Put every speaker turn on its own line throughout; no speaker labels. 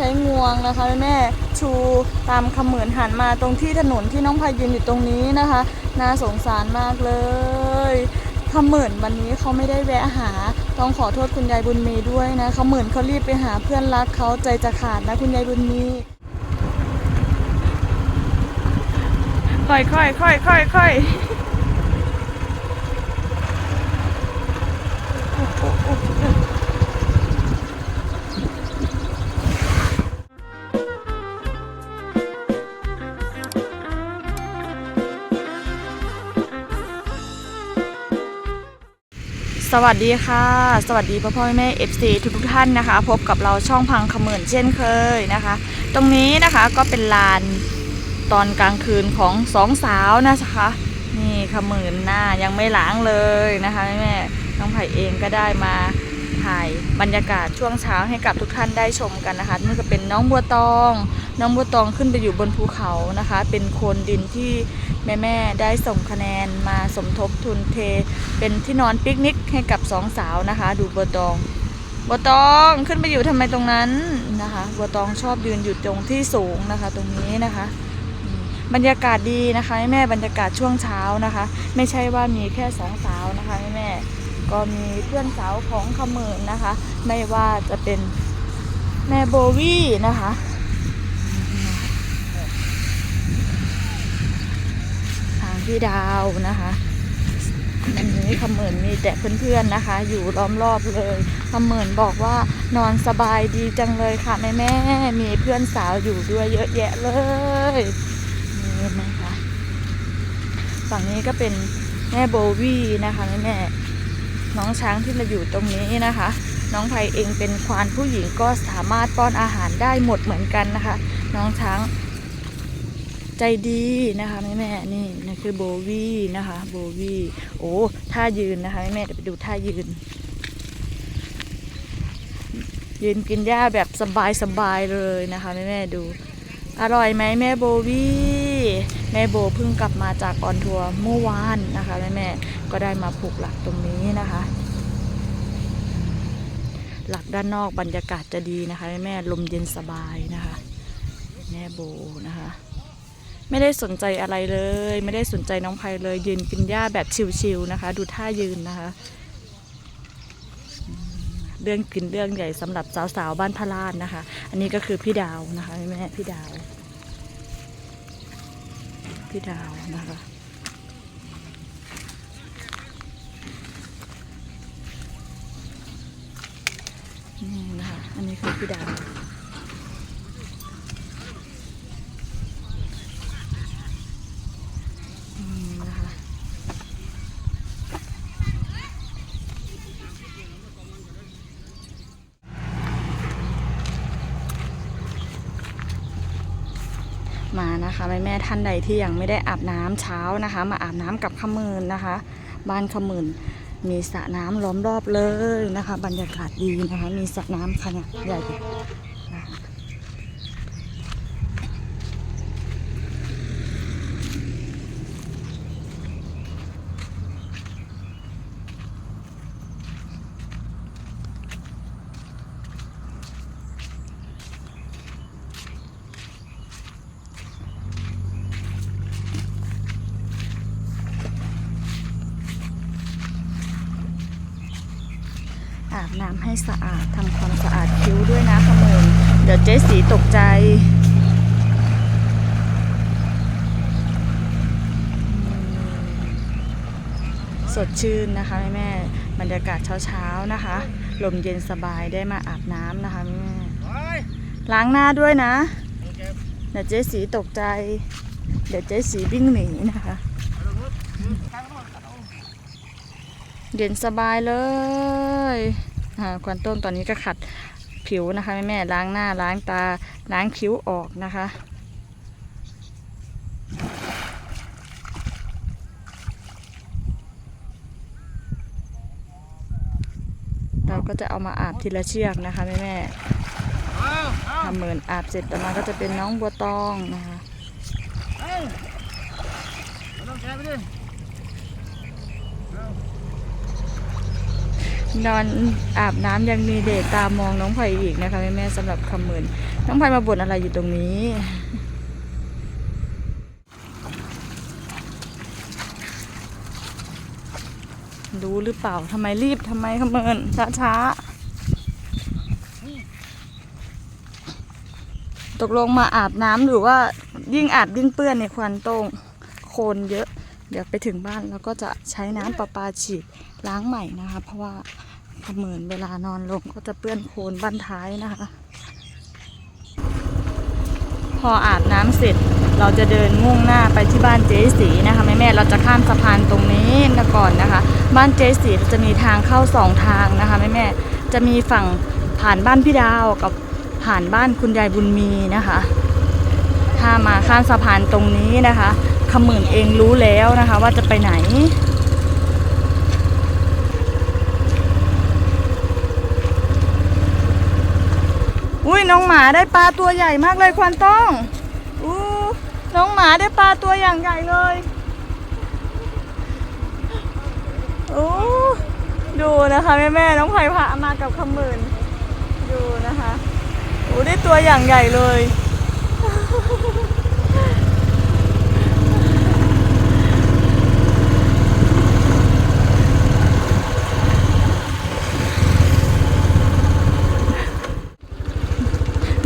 ช้งวงนะคะแม่ชูตามคำเหมือนหันมาตรงที่ถนนที่น้องพายยืนอยู่ตรงนี้นะคะ น่าสงสารมากเลยคำเหมือนวันนี้เขาไม่ได้แวะหา ต้องขอโทษคุณยายบุญมีด้วยนะคำเหมือนเขารีบไปหาเพื่อนรักเขาใจจะขาดนะคุณยายบุญมีค่อยค่อยค่อยค่อยค่อย สวัสดีค่ะ สวัสดีพ่อพ่อแม่ FC ทุกทุกๆท่านนะคะ พบกับเราช่องพังขมื่นเช่นเคยนะคะ ตรงนี้นะคะก็เป็นลานตอนกลางคืนของสองสาวนะคะนี่ขมื่นหน้ายังไม่ล้างเลยนะคะแม่ๆน้องไผ่เองก็ได้มา ถ่ายบรรยากาศช่วงเช้าให้กับทุกท่านได้ชมกันนะคะนี่ก็เป็นน้องบัวตอง น้องบัวตองขึ้นไปอยู่บนภูเขานะคะ เป็นโคลนดินที่แม่ๆได้ส่งคะแนนมาสมทบทุนเท เป็นที่นอนปิกนิกให้กับสองสาวนะคะ ดูบัวตองบัวตองขึ้นไปอยู่ทำไมตรงนั้นนะคะบัวตองชอบยืนอยู่ตรงที่สูงนะคะ ตรงนี้นะคะบรรยากาศดีนะคะแม่บรรยากาศช่วงเช้านะคะ ไม่ใช่ว่ามีแค่สองสาวนะคะแม่ ก็มีเพื่อนสาวของขมืนนะคะ ไม่ว่าจะเป็นแม่โบวี่นะคะทางพี่ดาวนะคะอันนี้ขมืนมีแต่เพื่อนๆนะคะ อยู่ล้อมรอบเลยขมืนบอกว่านอนสบายดีจังเลยค่ะแม่แม่มีเพื่อนสาวอยู่ด้วยเยอะแยะเลยนี่นะคะ ฝั่งนี้ก็เป็นแม่โบวี่นะคะแม่แม่ น้องช้างที่มาอยู่ตรงนี้นะคะ น้องไพเองเป็นควานผู้หญิงก็สามารถป้อนอาหารได้หมดเหมือนกันนะคะ น้องช้างใจดีนะคะแม่แม่นี่นี่คือโบวี่นะคะโบวี่โอ้ท่ายืนนะคะแม่แม่เดี๋ยวไปดูท่ายืน ยืนกินหญ้าแบบสบายสบายเลยนะคะแม่แม่ดู อร่อยไหมแม่โบวี่ แม่โบเพิ่งกลับมาจากออนทัวร์เมื่อวานนะคะแม่แม่ก็ได้มาผูกหลักตรงนี้นะคะ หลักด้านนอกบรรยากาศจะดีนะคะแม่แม่ลมเย็นสบายนะคะ แม่โบนะคะ ไม่ได้สนใจอะไรเลย ไม่ได้สนใจน้องไพเลย ยืนกินหญ้าแบบชิวๆนะคะ ดูท่ายืนนะคะเรื่องกินเรื่องใหญ่สำหรับสาวๆบ้านพระลานนะคะ อันนี้ก็คือพี่ดาวนะคะแม่พี่ดาว พี่ดาวนะคะนี่นะคะ อันนี้คือพี่ดาว อืมนะคะ มานะคะแม่แม่ท่านใดที่ยังไม่ได้อาบน้ำเช้านะคะ มาอาบน้ำกับขมืนนะคะ บ้านขมืนมีสระน้ำล้อมรอบเลยนะคะ บรรยากาศดีนะคะ มีสระน้ำขนาดใหญ่ บน้ำให้สะอาดทำความสะอาดคิ้วด้วยนะขมืนเดี๋ยวเจ๊สีตกใจสดชื่นนะคะแม่แม่บรรยากาศเช้าๆนะคะ ลมเย็นสบายได้มาอาบน้ำนะคะแม่ล้างหน้าด้วยนะเดี๋ยวเจ๊สีตกใจ เดี๋ยวเจ๊สีวิ่งหนีนะคะ เย็นสบายเลย ควันต้มตอนนี้ก็ขัดผิวนะคะแม่แม่ๆล้างหน้าล้างตาล้างคิ้วออกนะคะเราก็จะเอามาอาบทีละเชือกนะคะแม่แม่ทำเหมือนอาบเสร็จต่อมาก็จะเป็นน้องบัวตองนะคะ นอนอาบน้ำยังมีเดทตามองน้องไผ่อีกนะคะแม่แม่สำหรับคำหมื่นน้องไผ่มาบ่นอะไรอยู่ตรงนี้รู้หรือเปล่าทำไมรีบทำไมคำเมินช้าช้าตกลงมาอาบน้ำหรือว่ายิ่งอาบยิ่งเปื้อนในควันโต้งโคลนเยอะ เดี๋ยวไปถึงบ้านแล้วก็จะใช้น้ำประปาฉีดล้างใหม่นะคะ เพราะว่าขมือนเวลานอนลงก็จะเปื้อนโคลนบ้านท้ายนะคะ พออาบน้ำเสร็จเราจะเดินมุ่งหน้าไปที่บ้านเจ๊สีนะคะแม่แม่เราจะข้ามสะพานตรงนี้นะก่อนนะคะ บ้านเจ๊สีจะมีทางเข้าสองทางนะคะแม่แม่จะมีฝั่งผ่านบ้านพี่ดาวกับผ่านบ้านคุณยายบุญมีนะคะ ถ้ามาข้ามสะพานตรงนี้นะคะ ขมื่นเองรู้แล้วนะคะ ว่าจะไปไหน อุ้ยน้องหมาได้ปลาตัวใหญ่มากเลยควันต้องอู้น้องหมาได้ปลาตัวอย่างใหญ่เลยโอ้ดูนะคะแม่แม่ๆน้องไผ่พามากับขมื่นดูนะคะโอ้ได้ตัวอย่างใหญ่เลย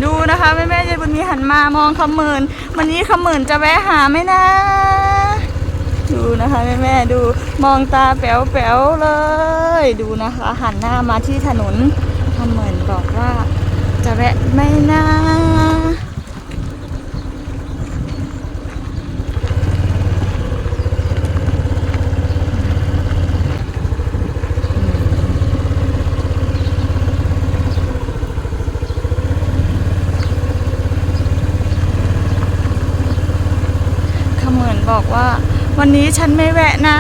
ดู นะคะแม่แม่ๆยายบุญมีหันมามองขมืนวันนี้ขมืนจะแวะหาไหมนะ ดูนะคะแม่แม่ๆดูมองตาแป๋วแป๋วเลย ดูนะคะหันหน้ามาที่ถนนขมืนบอกว่าจะแวะไหมนะคำหมื่น บอกว่า วันนี้ฉันไม่แวะนะ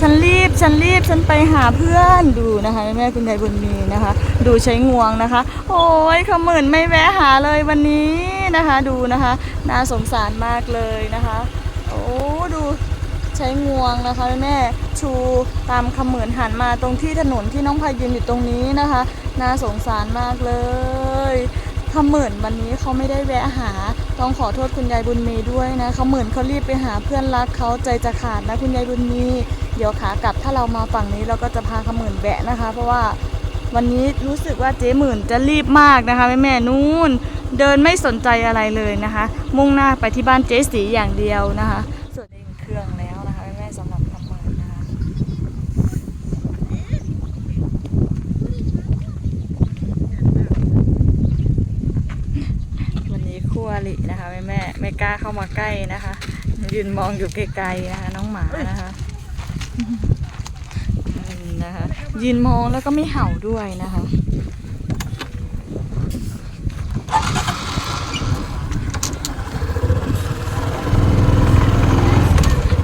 ฉันรีบฉันรีบฉันไปหาเพื่อนดูนะคะ แม่คุณยายบุญมีนะคะ ดูใช้งวงนะคะ โอ้ยขมื่นไม่แวะหาเลยวันนี้นะคะ ดูนะคะ น่าสงสารมากเลยนะคะ โอ้ดูใช้งวงนะคะแม่ชูตามขมื่นหันมาตรงที่ถนนที่น้องพายยืนอยู่ตรงนี้นะคะ น่าสงสารมากเลยขมื่นวันนี้เขาไม่ได้แวะหา ต้องขอโทษคุณยายบุญมีด้วยนะเขาเหมือนเขารีบไปหาเพื่อนรักเขาใจจะขาดนะคุณยายบุญมีเดี๋ยวขากลับถ้าเรามาฝั่งนี้เราก็จะพาขมื่นแบะนะคะ เพราะว่าวันนี้รู้สึกว่าเจ๊หมื่นจะรีบมากนะคะแม่แม่นู่นเดินไม่สนใจอะไรเลยนะคะ มุ่งหน้าไปที่บ้านเจ๊สีอย่างเดียวนะคะ ส่วนเองเครื่องเลยนะคะแม่แม่ๆสำหรับขมื่นนะคะ วันนี้ คู่อรินะคะแม่แม่ไม่กล้าเข้ามาใกล้นะคะ ยืนมองอยู่ไกลๆนะคะ น้องหมานะคะนะคะ ยืนมองแล้วก็ไม่เห่าด้วยนะคะ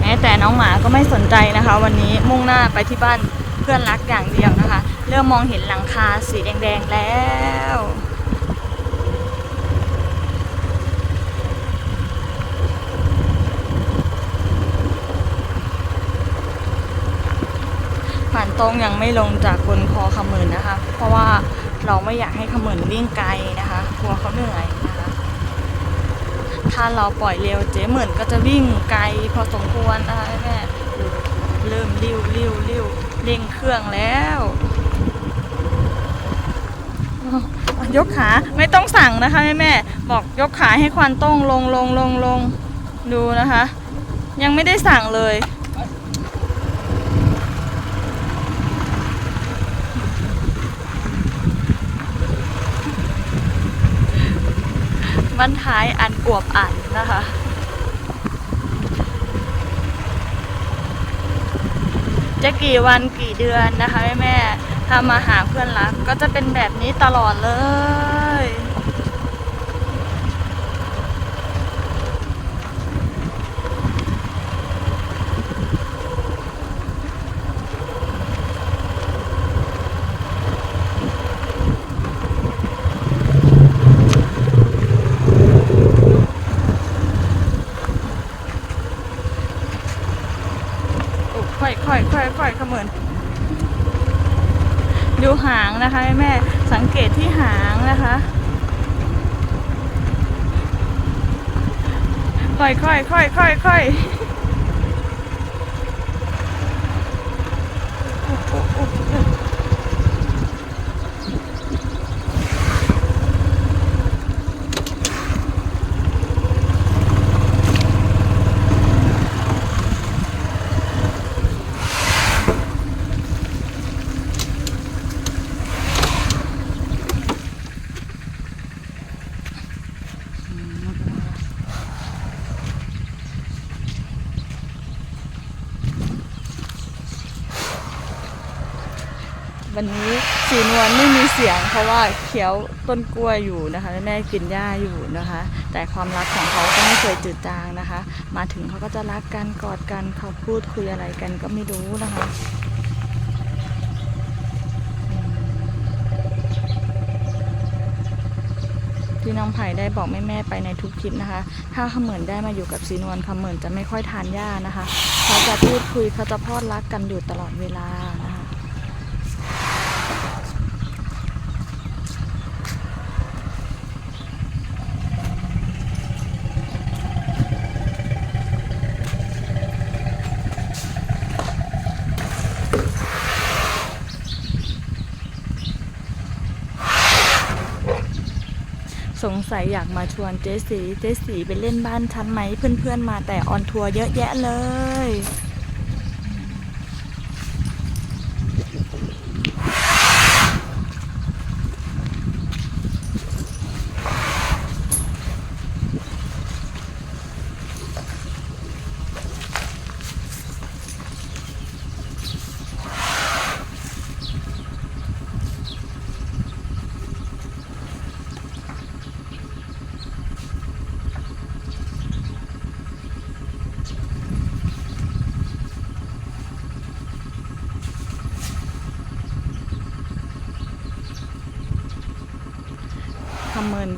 แม้แต่น้องหมาก็ไม่สนใจนะคะ วันนี้มุ่งหน้าไปที่บ้านเพื่อนรักอย่างเดียวนะคะ เริ่มมองเห็นหลังคาสีแดงๆแล้ว ผ่านตรงยังไม่ลงจากบนคอขมืนนะคะ เพราะว่าเราไม่อยากให้ขมืนวิ่งไกลนะคะกลัวเขาเหนื่อยนะคะ ถ้าเราปล่อยเร็วเจ๊เหมือนก็จะวิ่งไกลพอสมควรนะคะแม่เริ่มริ้วริ้วริ้วเร่งเครื่องแล้วอ้าวยกขาไม่ต้องสั่งนะคะแม่แม่บอกยกขาให้ควันต้องลงลงลงลงดูนะคะ ยังไม่ได้สั่งเลย บ้านท้ายอันอวบอันนะคะจะกี่วันกี่เดือนนะคะแม่แม่ๆทำมาหาเพื่อนรักก็จะเป็นแบบนี้ตลอดเลย ค่อยค่อยค่อยค่อยขมือนหางนะคะแม่แม่สังเกตที่หางนะคะค่อยค่อยค่อยค่อยค่อย สีนวลไม่มีเสียง เพราะว่าเคี้ยวต้นกล้วยอยู่นะคะแม่กินหญ้าอยู่นะคะ แต่ความรักของเขาก็ไม่เคยจืดจางนะคะ มาถึงเขาก็จะรักกันกอดกันเขาพูดคุยอะไรกันก็ไม่รู้นะคะที่น้องไผ่ได้บอกแม่ๆไปในทุกคลิปนะคะ ถ้าขมือนได้มาอยู่กับสีนวลขมือนจะไม่ค่อยทานหญ้านะคะ เขาจะพูดคุยเขาจะพอดรักกันอยู่ตลอดเวลา สงสัยอยากมาชวนเจสีเจสีไปเล่นบ้านฉันไหมเพื่อนๆมาแต่ออนทัวร์เยอะแยะเลย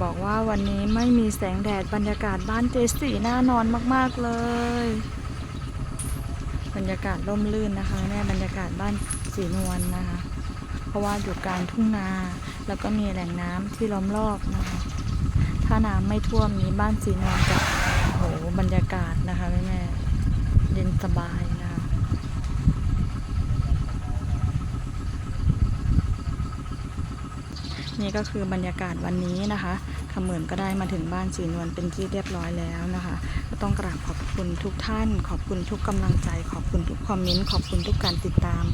บอกว่าวันนี้ไม่มีแสงแดดบรรยากาศบ้านเจสีน่านอนมาก ๆ เลย บรรยากาศร่มรื่นนะคะแม่บรรยากาศบ้านสีนวลนะคะ เพราะว่าอยู่กลางทุ่งนา แล้วก็มีแหล่งน้ำที่ล้อมรอบนะคะ ถ้าน้ำไม่ท่วมนี้บ้านสีนวลจะโอ้โหบรรยากาศนะคะแม่แม่เย็นสบาย นี่ก็คือบรรยากาศวันนี้นะคะขมือนก็ได้มาถึงบ้านสีนวลเป็นที่เรียบร้อยแล้วนะคะ ก็ต้องกราบขอบคุณทุกท่าน ขอบคุณทุกกำลังใจ ขอบคุณทุกคอมเมนต์ขอบคุณทุกการติดตาม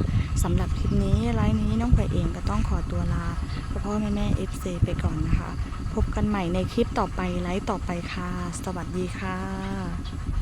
สำหรับคลิปนี้ไลฟ์นี้น้องไผ่เองก็ต้องขอตัวลาพ่อพ่อแม่แม่เอฟซีไปก่อนนะคะ พบกันใหม่ในคลิปต่อไปไลฟ์ต่อไปค่ะ สวัสดีค่ะ